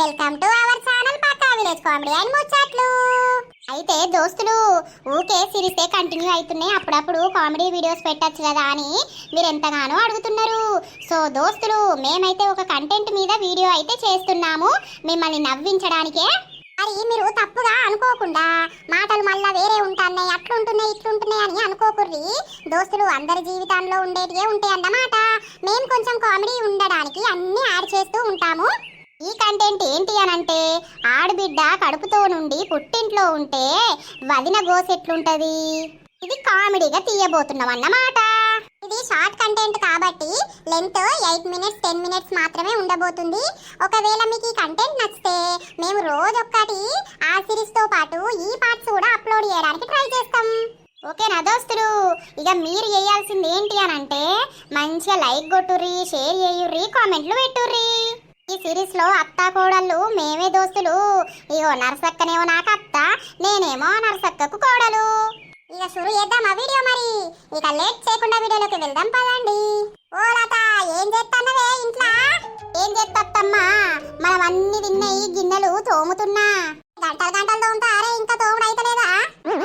Welcome to our channel పక్కా village comedy and ముచ్చట్లు అయితే దోస్తులు ఊకే సిరిస్తే కంటిన్యూ అవుతున్నాయి అప్పుడప్పుడు కామెడీ వీడియోస్ పెట్టచ్చు కదా అని మీరు ఎంతగానో అడుగుతున్నారు. సో దోస్తులు మేమైతే ఒక కంటెంట్ మీద వీడియో అయితే చేస్తున్నాము. మిమ్మల్ని నవ్వించడానికే. మరి మీరు తప్పుగా అనుకోకుండా మాటలు మళ్ళా వేరే ఉంటున్నాయి అట్లుంటున్నాయి ఇట్లుంటున్నాయి అని అనుకోకుర్రి. దోస్తులు అందరి జీవితంలో ఉండేటివే ఉంటాయి అన్నమాట మేము కొంచెం కామెడీ ఉండడానికి అన్ని యాడ్ చేస్తూ ఉంటాము. ఈ కంటెంట్ ఏంటి అనంటే ఆడబిడ్డ కడుపుతో నుండి పుట్టింట్లో ఉంటే వదిన గోసెట్లుంటది ఇది కామెడీగా తీయబోతున్నాం అన్నమాట ఇది షార్ట్ కంటెంట్ కాబట్టి length eight minutes ten minutes మాత్రమే ఉండబోతుంది. ఒకవేళ మీకు ఈ కంటెంట్ నచ్చితే మేము రోజు ఒక్కటి ఆ సిరీస్తో పాటు ఈ పార్ట్స్ కూడా అప్లోడ్ చేయడానికి ట్రై చేస్తాం. ఓకేనా దోస్తులు? ఇక మీరు చేయాల్సింది ఏంటి అని అంటే మంచిగా లైక్ కొట్టుర్రి షేర్ చేయుర్రి కామెంట్లు పెట్టుర్రి. ఈ సిరీస్లో అత్త కోడళ్ళు మేమే దోస్తులు. ఇగో నరసక్కనేమో నాకు అత్త నేనేమో నరసక్కకు కోడలు. ఇక షురు చేద్దామా వీడియో మరి? ఇక లేట్ చేయకుండా వీడియోలోకి వెళ్దాం పదండి. ఓ లత ఏం చేస్తానవే ఇంట్లో? ఏం చేస్తామ్మా మనం అన్ని తిన్నాయి గిన్నెలు తోముతున్నా. గంటలు గంటలు తోముతారే ఇంకా తోముడైతే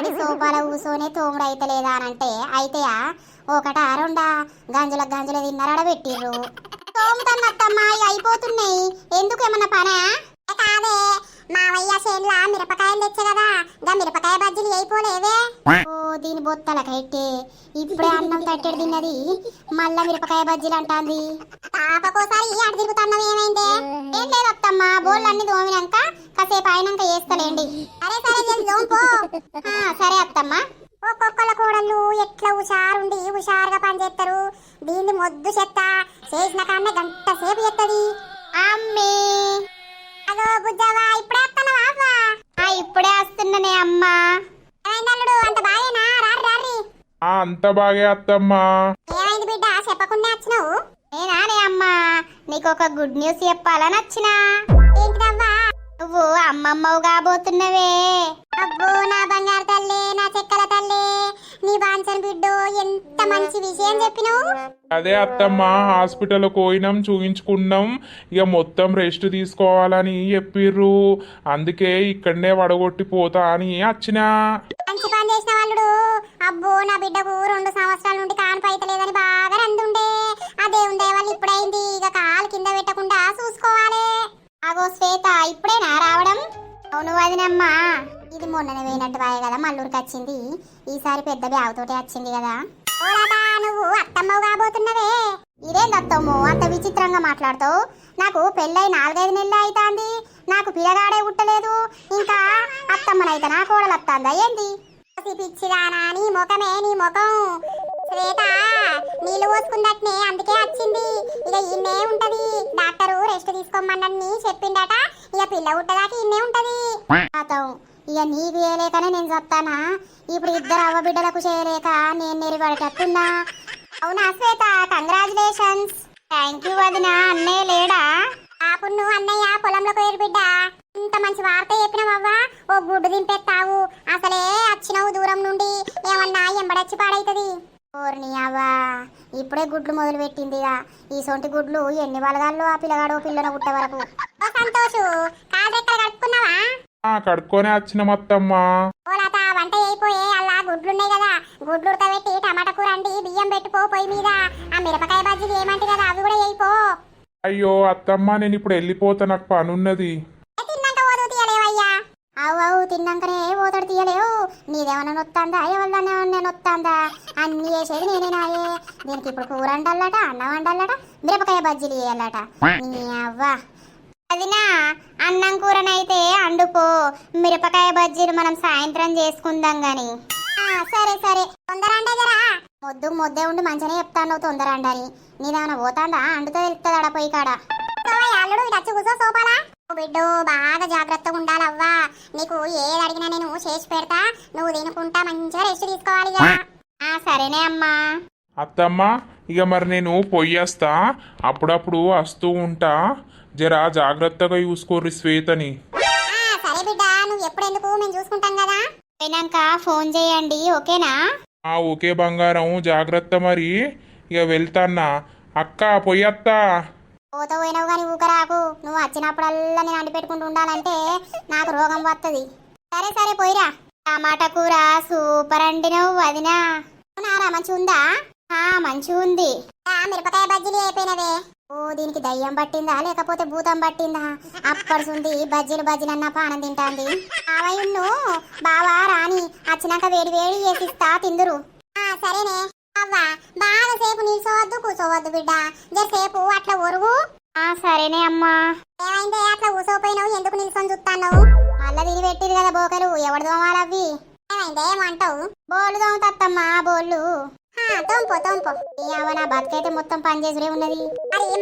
అయితలేదా అని సోఫాల కూసోనే తోముడు అయితలేదా అంటే అయితేయా? ఒకటా రెండా? గంజుల గంజుల తిన్నారడ పెట్టిర్రు తోముతన్నత్తమ్మా అయిపోతున్నాయి. ఎందుకు ఏమన్నా పనా? కాదే మావయ్య చేనులా మిరపకాయలు తెచ్చే కదా గా మిరపకాయ బజ్జీలు అయిపోలేవే ఓ దీని బొత్తలకైతే ఇప్పుడే అన్నం తట్టెడు తిన్నది. మళ్ళా మిరపకాయ బజ్జీలు అంటాంది. తాపకోసారి అటు తిరుగుతున్నావు ఏమైందే? ఏం లేదు అత్తమ్మా బోళ్ళు అన్ని దోమినాక కాసేపు అయినాక వేస్తలేండి సరే సరే దోంపో ఆ, సరే అత్తమ్మా. ఒక్కొక్కల కూడళ్ళు ఎట్లా హుషారుండి హుషారుగా పనిచేస్తారు దీన్ని మొద్దు చెత్త. చేసిన కాన్నే గంట సేపు చేస్తుంది అమ్మే. అదో బుజ్జవా ఇప్పుడే వస్తున్నావా అవ్వా? ఆ ఇప్పుడే వస్తున్నానే అమ్మా. ఏమైంది అల్లుడు అంత బాగేనా? రారి రారి ఆ అంత బాగే అత్తమ్మా. ఏమైంది బిడ్డ చెప్పకుండా వచ్చినావు? నేనానే అమ్మా? నీకు ఒక గుడ్ న్యూస్ చెప్పాలని వచ్చినా ఏంటిదవ్వా? నువ్వు అమ్మమ్మవు కాబోతున్నవే. అబ్బో నా బంగారు ఎంత మంచి విషయం చెప్పినావు? అదే అత్తమ్మ హాస్పిటల్ పోయినాం చూయించుకున్నాం. ఇక మొత్తం రెస్ట్ తీసుకోవాలని చెప్పిర్రు. అందుకే ఇక్కడనే వడగొట్టి పోతా అని వచ్చినా మంచి పని చేసిన వాళ్ళు అబ్బో నా బిడ్డకు రెండు సంవత్సరాల నుండి కాను పైతలేదని బాగా రందుండే. అదే ఉండే వాళ్ళు ఇప్పుడైంది. ఇక కాలు కింద పెట్టకుండా చూసుకోవాలి. అగో శ్వేత ఇప్పుడేనా రావడం? అవును వదినమ్మా. ఇది మొన్ననే పోయినట్టు బాయ్ కదా మల్లూరుకి వచ్చింది. ఈసారి పెద్ద బ్యాగుతోటే వచ్చింది కదా. ఓరాటా నువ్వు అత్తమ్మవు కాబోతున్నవే. ఇదేంది అత్తమ్ము అంత విచిత్రంగా మాట్లాడుతావు. నాకు పెళ్ళై నాలుగైదు నెలలు అవుతాంది నాకు పిల్లగాడే పుట్టలేదు. ఇంకా అత్తమ్మనైతే నా కోడలు వస్తాందా ఏంది? పిచ్చిదానా నీ ముఖమే నీ ముఖం. శ్వేత నీళ్ళు పోసుకుందట్నే అందుకే వచ్చింది. ఇక ఇన్నే ఉంటది. డాక్టరు రెస్ట్ తీసుకోమన్నని చెప్పిండట ఇక పిల్ల పుట్టదాకా ఇన్నే ఉంటది. ఇక నీకు చేయలేకనే నేను చెప్తానా ఇప్పుడు ఇద్దరు అవ్వ బిడ్డలకు చేయలేక నేను నెరవేటట్టున్నా అవునా శ్వేత? కంగ్రాచులేషన్స్ థ్యాంక్ యూ వదిన. అన్నయ్య లేడా? ఆపున్ను అన్నయ్య పొలంలో పోయారు బిడ్డ. ఇంత మంచి వార్త చెప్పినావవ్వా ఓ గుడ్డు దింపేస్తావు అసలే వచ్చినావు దూరం నుండి. ఏమన్నా ఎంబడచ్చి పాడైతది. ఓర్ని అవ్వా. ఇప్పుడే గుడ్లు మొదలు పెట్టిందిగా ఈ సొంటి గుడ్లు ఎన్ని బలగాల్లో ఆ పిల్లగాడు పిల్లన పుట్టే వరకు. సంతోషు. కాదెక్కడ కట్టుకున్నావా కడుక్కొనే వచ్చిన అత్తమ్మ ఓలాత వంట అయిపోయే అలా గుడ్లున్నాయి కదా. గుడ్లు ఉడకబెట్టి టమాటా కూర అండి బియ్యం పెట్టుకో పొయ్యి మీద. ఆ మిరపకాయ బజ్జీలు ఏమంటే కదా అవి కూడా అయిపో అయ్యో అత్తమ్మ నేను ఇప్పుడు వెళ్ళిపోతా నాకు పనున్నది. తిన్నాక పోదు తీయలేవయ్యా? అవు అవు తిన్నాకనే పోతాడు తీయలేవు. నీదేమన్నా నొత్తాందా? ఎవరిదన్నా నేను నొత్తాందా? అన్ని చేసేది నేనే నాయే. దీనికి ఇప్పుడు కూర వండాలట అన్నం వండాలట మిరపకాయ బజ్జీలు వేయాలట. నీ అవ్వా. అదినా అన్నం కూరనైతే అండుకో. మిరపకాయ బజ్జీలు మనం సాయంత్రం చేసుకుందాం గాని. సరే సరే. తొందర జరా. మొద్దు మొద్దే ఉండి మంచిగానే చెప్తాను తొందర అండని నీదేమన్నా పోతాందా అండుతో తెలుస్తుందాడ పోయి కాడ. అల్లుడు వచ్చి కూర్చో సోపాలా బిడ్డు బాగా జాగ్రత్తగా ఉండాలవ్వా నీకు ఏది అడిగినా నేను చేసి పెడతా. నువ్వు తినుకుంటా మంచిగా రెస్ట్ తీసుకోవాలి ఆ సరేనే అమ్మా. అత్తమ్మ ఇక మరి నేను పొయ్యేస్తా అప్పుడప్పుడు వస్తూ ఉంటా. జరా జాగ్రత్తగా చూసుకోర్రి శ్వేతని. ఎప్పుడెందుకు? మేము చూసుకుంటాం కదా. పోయినాక ఫోన్ చేయండి ఓకేనా? ఆ ఓకే బంగారం. జాగ్రత్త మరి. ఇక వెళ్తాన్నా. అక్క పొయ్యత్తా పోత పోయినావు కానీ ఊకరాకు నువ్వు వచ్చినప్పుడల్లా నేను అండి పెట్టుకుంటూ ఉండాలంటే నాకు రోగం వస్తుంది సరే సరే పోయిరా. టమాటా కూర సూపర్ అండి నువ్వు వదినా. నారా మంచిగా ఉందా ఆ మంచిగా ఉంది ఆ, మిరపకాయ బజ్జీలు అయిపోయినవే. ఓ దీనికి దయ్యం పట్టిందా? లేకపోతే భూతం పట్టిందా? అప్పడుసుంది బజ్జీలు బజ్జీలు అన్న పానం తింటాంది. ఆవయున్ను బావా రాని వచ్చినాక వేడి వేడి చేసిస్తా తిందురు. సరేనే. అవ్వా బాగా సేపు నిల్చోవద్దు కూర్చోవద్దు బిడ్డ. జరసేపు అట్లా ఒరుగు. ఆ సరేనే అమ్మా. ఏమైందే? అట్లా కూసోపోయినావు ఎందుకు నిల్చొని చూస్తాను మళ్ళా తిని పెట్టిరు కదా బోకలు. ఎవడు దోమాలవి ఏమైందే? ఏమంటావు? బోళ్ళు దోమతత్తమ్మా బోళ్ళు తోంపో తోంపో. అవ్వ నా బతుకైతే మొత్తం పనిచేసుడే ఉన్నది.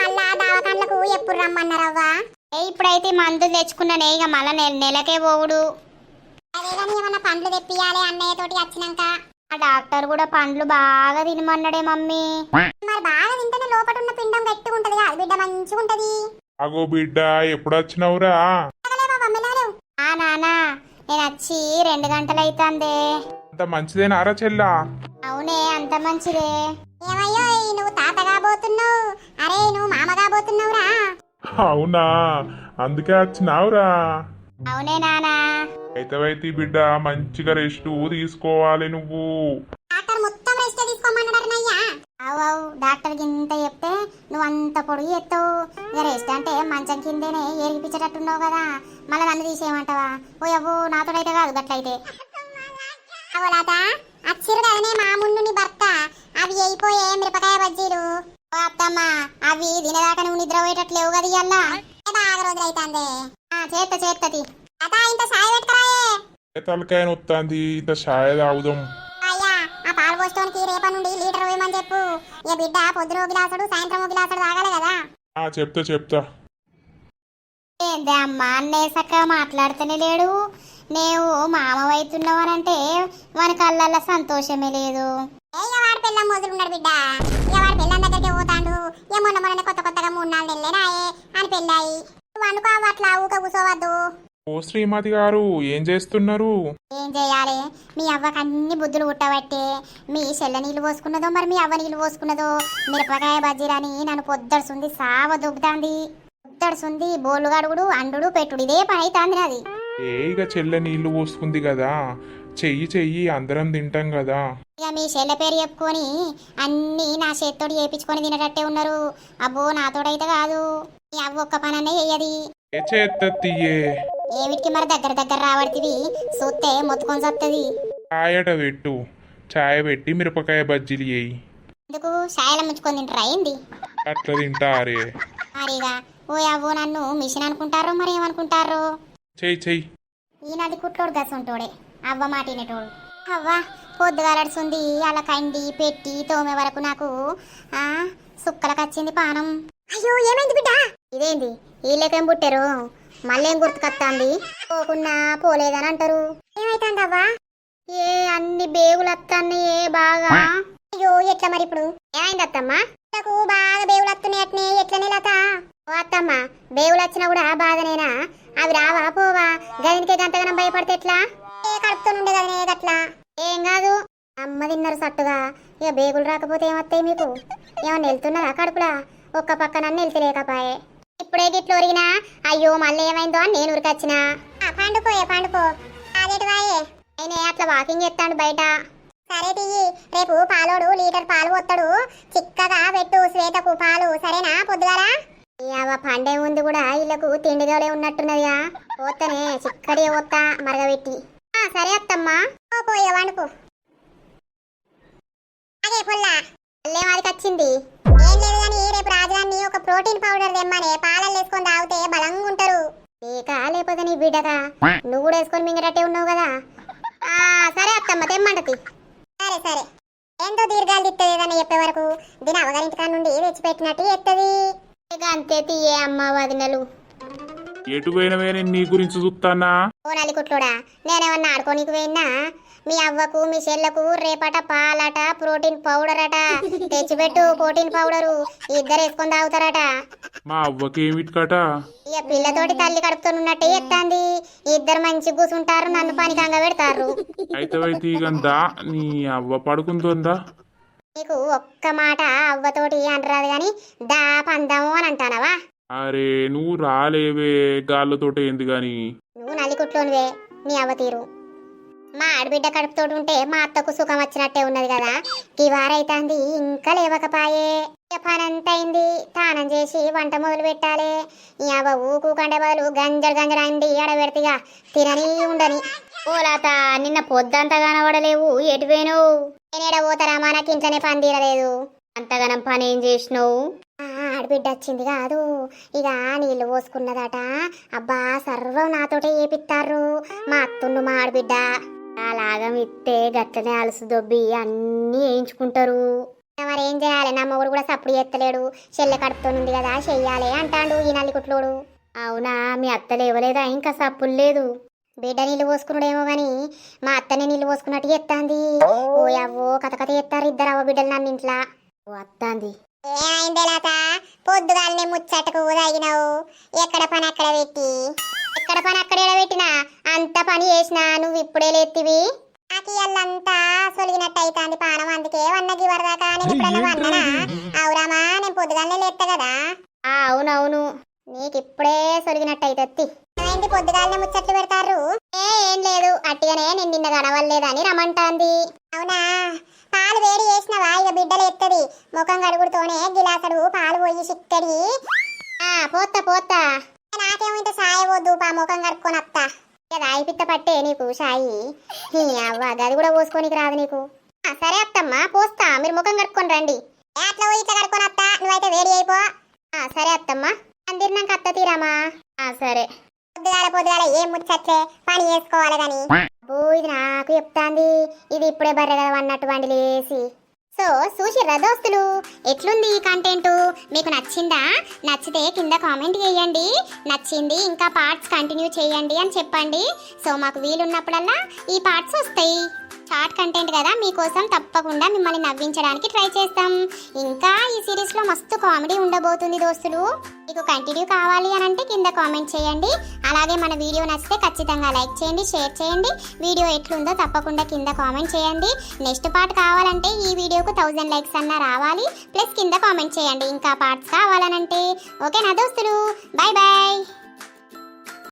మళ్ళా దావకాండ్లకు ఎప్పుడు రమ్మన్నారవ్వా ఏ ఇప్పుడైతే మందులు తెచ్చుకున్నానే ఇక మళ్ళా నెల నెలకే పోవుడు. అదే కానీ ఏమన్నా పండ్లు తెప్పియాలి అన్నయ్య తోటి వచ్చినాక? ఆ డాక్టర్ కూడా పండ్లు బాగా తినమన్నాడే మమ్మీ. మరి బాగా తింటేనే లోపల ఉన్న పిండం గట్టిగా ఉంటది కాదు బిడ్డ మంచిగా ఉంటది అగో బిడ్డ ఎప్పుడు వచ్చినావురా ఆ నానా నేను వచ్చి రెండు గంటలు అవుతుంది అంత మంచిదేనారా చెల్లా? అవునే అంత మంచిదే. ఏమయ్యో నువ్వు తాత కాబోతున్నావు. అరే నువ్వు మామ కాబోతున్నావురా. అవునా? అందుకే వచ్చినావురా. అవునే నానా. అయితవైతే బిడ్డ మంచిగా రెస్ట్ తీసుకోవాలి నువ్వు. డాక్టర్ మొత్తం రెస్ట్ తీసుకోమన్నాడు నయ్యా. అవు అవు డాక్టర్కి ఇంత చెప్తే నువ్వు అంత పొడుగు ఎత్తావు ఇక రెస్ట్ అంటే మంచం కిందేనే ఏరిపించేటట్టున్నావు కదా. మళ్ళీ నన్ను తీసేయమంటావా? ఓ అవ్వు నాతోడైతే కాదు గట్లయితే. అవలాత అచ్చిరు కదనే మా ముందు నీ భర్త. అవి అయిపోయే మిరపకాయ బజ్జీలు. ఓ అత్తమ్మ అవి తినేదాకా నువ్వు నిద్ర పోయేటట్లేవు కదా ఇయ్యాల బాగా రోజులైతాందే. ఆ చేత్త చేత్తది అత ఇంత సాయ పెట్టుకురాయే. తలకాయ నొత్తాంది? ఇంత ఛాయ్ తాగుదాం. అయ్యా ఆ పాలు పోసుకోనికి రేపటి నుండి లీటర్ వేయమని చెప్పు. ఏ బిడ్డ పొద్దున ఒక గిలాసుడు సాయంత్రం ఒక గిలాసుడు తాగాలి కదా. ఆ చెప్తా చెప్తా. ఏందే అమ్మా అన్నయ్య మాట్లాడుతూనే లేడు. నేను మామ అవుతున్నావనంటే మన కళ్ళల్లో సంతోషమే లేదు. వాడి పిల్లం మొదలు ఉన్నాడు బిడ్డ. ఇక వాడి పిల్లం దగ్గరికి పోతాడు. ఏ మొన్న మొన్న కొత్త కొత్తగా మూడు నాలుగు నెలలేనాయే అని పెళ్ళాయి. నువ్వు అనుకో అవ్వ అట్లా ఊక కూర్చోవద్దు ఓ శ్రీమతి గారు ఏం చేస్తున్నారు? ఏం చేయాలి? మీ అవ్వకి అన్ని బుద్ధులు పుట్టబట్టే మీ చెల్ల నీళ్ళు పోసుకున్నదో మరి మీ అవ్వ నీళ్ళు పోసుకున్నదో మిరపకాయ బజ్జీలని నన్ను పొద్దడుసుంది సావ దుబ్బుతాంది. పొద్దడుసుంది బోళ్ళు గడుగుడు అండుడు పెట్టుడు. ఇదే పని అవుతాంది నాది. ఏ ఇక చెల్లె నీళ్ళు పోసుకుంది కదా. చెయ్యి చెయ్యి అందరం తింటాం కదా. ఇక మీ చెల్ల పేరు చెప్పుకొని అన్నీ నా చేత్తోటి చేపించుకొని తినేటట్టే ఉన్నారు. అబ్బో నాతోడైతే కాదు. అవ్వ ఒక్క పననే చెయ్యది. ఏ ఏమిటికి మరి దగ్గర దగ్గర రావడితివి చూస్తే మొత్తుకొని చత్తది ఛాయట పెట్టు. ఛాయ్ పెట్టి మిరపకాయ బజ్జీలు చేయి. ఎందుకు? సాయల ముంచుకొని తింటారా? ఏంది? అట్లా తింటారే. మరిగా ఓ అవ్వో నన్ను మిషన్ అనుకుంటారు మరి ఏమనుకుంటారు? చెయ్యి చెయ్యి. ఈయనది కుట్లోడు గసుంటోడే అవ్వ మాటినటోడు. అవ్వ పొద్దుగాలడుస్తుంది అలా కండి పెట్టి తోమే వరకు నాకు ఆ సుక్కలకు వచ్చింది పానం. అయ్యో ఏమైంది బిడ్డ? ఇదేంది? వీళ్ళకేం పుట్టారు? మళ్ళీ ఏం గుర్తుకొస్తాంది పోకున్నా పోలేదని అంటారు ఏమైతుంది అవ్వా? ఏ అన్ని బేగులు వస్తాన్ని ఏ బాగా? అయ్యో ఎట్లా మరి ఇప్పుడు? ఏమైంది అత్తమ్మా నాకు బాగా బేగులు వస్తున్నాయి అట్నే ఎట్లనే లత? ఓ అత్తమ్మ బేగులు వచ్చినా కూడా బాధనేనా? అవి రావా పోవా? గదినికే గంటగనం భయపడితే ఎట్లా? ఏ కడుపుతో ఉండే గదనే అట్లా? ఏం కాదు అమ్మ తిన్నారు సట్టుగా. ఇక బేగులు రాకపోతే ఏమొస్తాయి మీకు? ఏమన్నా వెళ్తున్నారా కడుపులా? ఒక్క పక్కన వెళ్తలేకపాయే ఇప్పుడే గిట్లు ఒరిగినా అయ్యో మళ్ళీ ఏమైందో అని నేను ఉరికొచ్చినా ఆ, పండుకోయే పండుకో. అదేటి వాయే. అయినే అట్లా వాకింగ్ చేస్తాడు బయట. సరే తియ్యి రేపు పాలోడు లీటర్ పాలు పోతాడు చిక్కగా పెట్టు శ్వేతకు పాలు. సరేనా పొద్దుగారా పండే ముందు కూడా వీళ్ళకు తిండిగాలే ఉన్నట్టున్నదిగా. పోతనే చిక్కడి పోతా మరగబెట్టి. సరే అత్తమ్మా. ఓ పోయే వండుకో. అదే పొల్లా. అల్లే మాదికి వచ్చింది. ఏం లేదు కానీ రేపు రాజధాని ఒక ప్రోటీన్ పౌడర్ తెమ్మనే. పాలల్లో వేసుకొని తాగితే బలంగా ఉంటారు. నీక లేకపోతే నీ బిడ్డగా నువ్వు కూడా వేసుకొని మింగటట్టే ఉన్నావు కదా. ఆ సరే అత్తమ్మ తెమ్మంటది సరే సరే. ఏందో దీర్ఘాలు తిత్తది ఏదన్నా చెప్పే వరకు దీని అవగారింటి నుండి తెచ్చిపెట్టినట్టు ఎత్తది ఇక అంతే తీయే అమ్మ వదినలు. ఎటు పోయినవే నేను నీ గురించి చూస్తానా? ఓ నలికుట్లోడా నేనేమన్నా ఆడుకోనీకి పోయినా? మీ అవ్వకు మీ చెల్లకు రేపట పాలట ప్రోటీన్ పౌడర్ అట తెచ్చిపెట్టు ప్రోటీన్ పౌడరు. ఇద్దరు వేసుకొని తాగుతారట. మా అవ్వకి ఏమిటికట ఇక పిల్లతోటి తల్లి కడుపుతోనున్నట్టే ఎత్తాంది. ఇద్దరు మంచి కూసుంటారు నన్ను పనికంగా పెడతారు. ఇగందా? నీ అవ్వ పడుకుంటుందా? నీకు ఒక్క మాట అవ్వతోటి అంటరాదు గాని దా పందము అని అంటానవా? అరే నువ్వు రాలేవే గాళ్ళతోటి ఏంది గాని? నువ్వు నల్లికుట్లోనివే నీ అవ్వ తీరు. మా ఆడబిడ్డ కడుపుతోటి ఉంటే మా అత్తకు సుఖం వచ్చినట్టే ఉన్నది కదా. ఈ వారైతాంది ఇంకా లేవకపాయే. ఇక పనంతా అయింది తానం చేసి వంట మొదలు పెట్టాలి. ఈ అవ్వ ఊకు కండే బదులు గంజడు గంజడు అండి ఆడబెడతిగా తినని ఉండని. ఓ లత నిన్న పొద్దంతా కనబడలేవు ఎటు పోయినావు? నేనేడ పోతారా మనకి ఇంట్లోనే పని తీరలేదు. అంతగానం పని ఏం చేసినావు? ఆడబిడ్డ వచ్చింది కాదు. ఇక నీళ్ళు పోసుకున్నదట. అబ్బా సర్వం నాతోటే ఏపిత్తారు మా అత్తుండు మా ఆడబిడ్డ. అలాగం ఇస్తే గట్లనే అలసు దొబ్బి అన్నీ వేయించుకుంటారు. మరి ఏం చేయాలి? నా మొగుడు కూడా సప్పుడు చేస్తలేడు చెల్లె కడుపుతోనుంది కదా చెయ్యాలి అంటాడు ఈ నల్లికుట్లోడు. అవునా మీ అత్త లేవలేదా? ఇంకా సప్పులు లేదు. బిడ్డ నీళ్ళు పోసుకున్నాడేమో గాని మా అత్తనే నీళ్ళు పోసుకున్నట్టు ఎత్తాంది ఓ అవ్వో కథ కథ ఎత్తారు ఇద్దరు అవ్వ బిడ్డలు నన్ను ఇంట్లో. ఓ అత్తాంది. ఏమైంది లత? పొద్దుగాలనే ముచ్చటకు తాగినావు ఎక్కడ పని అక్కడ పెట్టి? ఎక్కడ పని అక్కడ పెట్టినా అంత పని చేసినా నువ్వు ఇప్పుడే లేత్తివి? నాకు ఇల్లంతా సొలిగినట్టు అవుతుంది పానం. అందుకే వన్నగి వరదాకా నేను ఇప్పుడన్నా వన్ననా? అవురామా నేను పొద్దుగాలనే లేస్తా కదా? అవునవును. నీకు ఇప్పుడే సొలిగినట్టు అవుతుంది ఏంటి పొద్దుగాలనే ముచ్చట్లు పెడతారు? ఏ ఏం లేదు. అట్టిగానే నేను నిన్న కనవలేదని రమంటాంది అవునా? పాలు వేడి చేసినవా? ఇక బిడ్డలు ఎత్తది. ముఖం కడుగుడుతోనే గిలాసడు పాలు పోయి చిక్కడి. ఆ పోత్తా పోత్తా. నాకేమో ఇంత సాయ వద్దు పా ముఖం కడుక్కొని అత్తా. ఇక రాయిపిత్త పట్టే నీకు సాయి. అవ్వ గది కూడా పోసుకోనికి రాదు నీకు. సరే అత్తమ్మా పోస్తా. మీరు ముఖం కడుక్కొని రండి. అట్లా పోయి ఇట్లా కడుక్కొని అత్తా? నువ్వైతే వేడి అయిపో. సరే అత్తమ్మా. అందిరినాక అత్త తీరామా? ఆ సరే. పొద్దుగాల పొద్దుగాల ఏం ముచ్చట్లే? పని చేసుకోవాలి గాని. అబ్బో ఇది నాకు చెప్తాంది. ఇది ఇప్పుడే బర్రె కదా అన్నట్టు బండి లేసి. సో చూసిర్రా దోస్తులు. ఎట్లుంది ఈ కంటెంట్ మీకు నచ్చిందా? నచ్చితే కింద కామెంట్ చేయండి. నచ్చింది ఇంకా పార్ట్స్ కంటిన్యూ చేయండి అని చెప్పండి. సో మాకు వీలున్నప్పుడల్లా ఈ పార్ట్స్ వస్తాయి. షార్ట్ కంటెంట్ కదా మీకోసం తప్పకుండా మిమ్మల్ని నవ్వించడానికి ట్రై చేస్తాం. ఇంకా ఈ సిరీస్లో మస్తు కామెడీ ఉండబోతుంది దోస్తులు. మీకు కంటిన్యూ కావాలి అని అంటే కింద కామెంట్ చేయండి. అలాగే మన వీడియో నచ్చితే ఖచ్చితంగా లైక్ చేయండి షేర్ చేయండి. వీడియో ఎట్లుందో తప్పకుండా కింద కామెంట్ చేయండి. నెక్స్ట్ పార్ట్ కావాలంటే ఈ వీడియోకు థౌజండ్ లైక్స్ అన్న రావాలి. ప్లస్ కింద కామెంట్ చేయండి ఇంకా పార్ట్స్ కావాలనంటే. ఓకేనా దోస్తులు? Bye bye